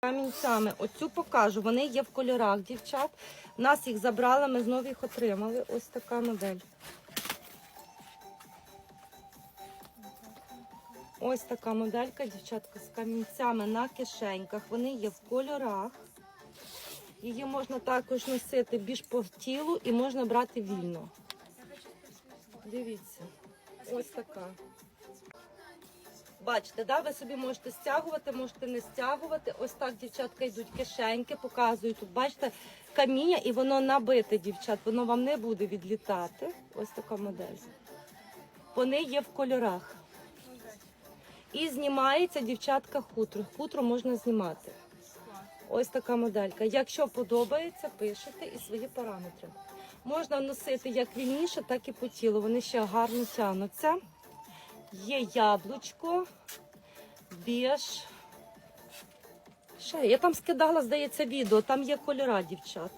камінцями. Оцю покажу. Вони є в кольорах, дівчат. Нас їх забрали, ми знову їх отримали. Ось така модель. Ось така моделька, дівчатка, з камінцями на кишеньках. Вони є в кольорах. Її можна також носити більш по тілу і можна брати вільно. Дивіться, ось така. Бачите, да? ви собі можете стягувати, можете не стягувати. Ось так, дівчатка, йдуть кишеньки, показують тут, бачите, каміння і воно набите, дівчат, воно вам не буде відлітати. Ось така модель. Вони є в кольорах. І знімається дівчатка хутро. Хутро можна знімати. Ось така моделька. Якщо подобається, пишете і свої параметри. Можна носити як вільніше, так і по тілу. Вони ще гарно тягнуться. Є яблучко, біж. Ще, я там скидала, здається, відео, там є кольора, дівчат.